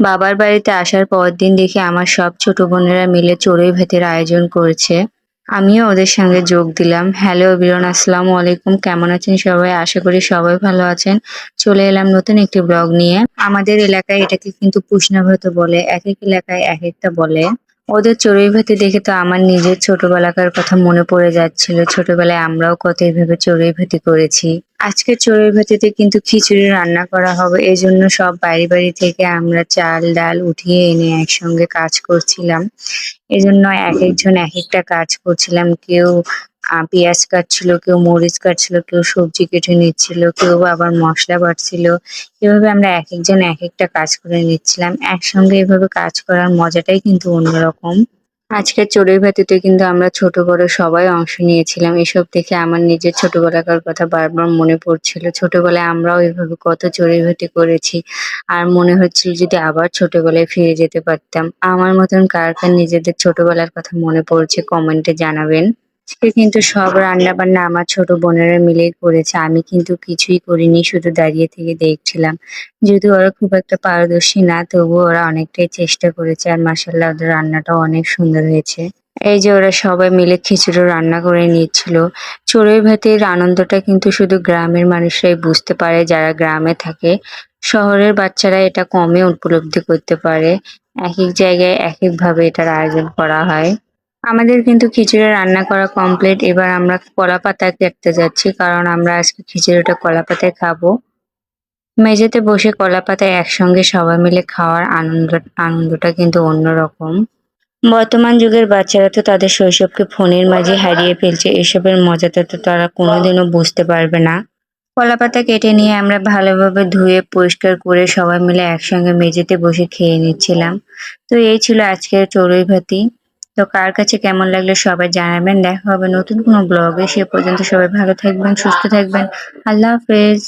বাবার বাড়িতে আসার পর দিন দেখি আমার সব ছোট বোনেরা মিলে চড়ুই ভাতের আয়োজন করেছে। আমিও ওদের সঙ্গে যোগ দিলাম। হ্যালো বিরন আসসালামু আলাইকুম। কেমন আছেন সবাই? আশা করি সবাই ভালো আছেন। চলে এলাম নতুন একটি ব্লগ নিয়ে। আমাদের এলাকায় এটাকে কিন্তু পুষনা ভাত বলে এক এক এলাকায় এক একটা বলে। ওদের চড়ুই ভাতি দেখে তো আমার নিজের ছোটবেলাকার কথা মনে পড়ে যাচ্ছিল। ছোটবেলায় আমরাও কত এইভাবে চড়ুই ভাতি করেছি। আজকে চড়ুই ভাতিতে কিন্তু খিচুড়ি রান্না করা হবে এই জন্য সব বাড়ি বাড়ি থেকে আমরা চাল, ডাল উঠিয়ে এনে একসঙ্গে কাজ করছিলাম। এই জন্য এক একজন এক একটা কাজ করছিলাম, কেউ পেঁয়াজ কাটছিল, কেউ মরিচ কাটছিল, কেউ সবজি কেটে নিচ্ছিল, কেউ আবার মশলা বাটছিল। এভাবে আমরা এক একজন এক একটা কাজ করে নিচ্ছিলাম। একসঙ্গে এভাবে কাজ করার মজাটাই কিন্তু অন্যরকম। আজকের চড়ুই ভাতিতে কিন্তু আমরা ছোট বড় সবাই অংশ নিয়েছিলাম। এসব দেখে আমার নিজের ছোটবেলাকার কথা বারবার মনে পড়ছিল। ছোটবেলায় আমরাও এভাবে কত চড়ুই ভাতি করেছি। আর মনে হচ্ছিল যদি আবার ছোটবেলায় ফিরে যেতে পারতাম। আমার মতন কার কার নিজেদের ছোটবেলার কথা মনে পড়ছে কমেন্টে জানাবেন। আজকে কিন্তু সব রান্না বান্না আমার ছোট বোনেরা মিলেই করেছে। আমি কিন্তু কিছুই করিনি, শুধু দাঁড়িয়ে থেকে দেখছিলাম। যদিও ওরা খুব একটা পারদর্শী না তবুও ওরা অনেকটাই চেষ্টা করেছে আর মাসাল্লাহ ওদের রান্নাটাও অনেক সুন্দর হয়েছে। এই যে ওরা সবাই মিলে খিচুড়ি রান্না করে নিচ্ছিল। চড়ুই ভাতের আনন্দটা কিন্তু শুধু গ্রামের মানুষরাই বুঝতে পারে, যারা গ্রামে থাকে। শহরের বাচ্চারা এটা কমে উপলব্ধি করতে পারে। এক এক জায়গায় এক এক ভাবে এটার আয়োজন করা হয়। আমাদের কিন্তু খিচুড়ি রান্না করা কমপ্লিট এবার আমরা কলা পাতা কাটতে যাচ্ছি, কারণ আমরা আজকে খিচুড়িটা কলা পাতায় খাব। মেঝেতে বসে কলা পাতায় একসঙ্গে সবাই মিলে খাওয়ার আনন্দ, আনন্দটা কিন্তু অন্যরকম। বর্তমান যুগের বাচ্চারা তো তাদের শৈশবকে ফোনের মাঝে হারিয়ে ফেলছে, এসবের মজাটা তো তারা কোনোদিনও বুঝতে পারবে না। কলা পাতা কেটে নিয়ে আমরা ভালোভাবে ধুয়ে, পরিষ্কার করে সবাই মিলে একসঙ্গে মেঝেতে বসে খেয়ে নিচ্ছিলাম। তো এই ছিল আজকের চড়ুই ভাতি তো কার কাছে কেমন লাগলে সবাই জানাবেন। দেখা হবে নতুন কোনো ব্লগে সে পর্যন্ত সবাই ভালো থাকবেন, সুস্থ থাকবেন। আল্লাহ হাফেজ।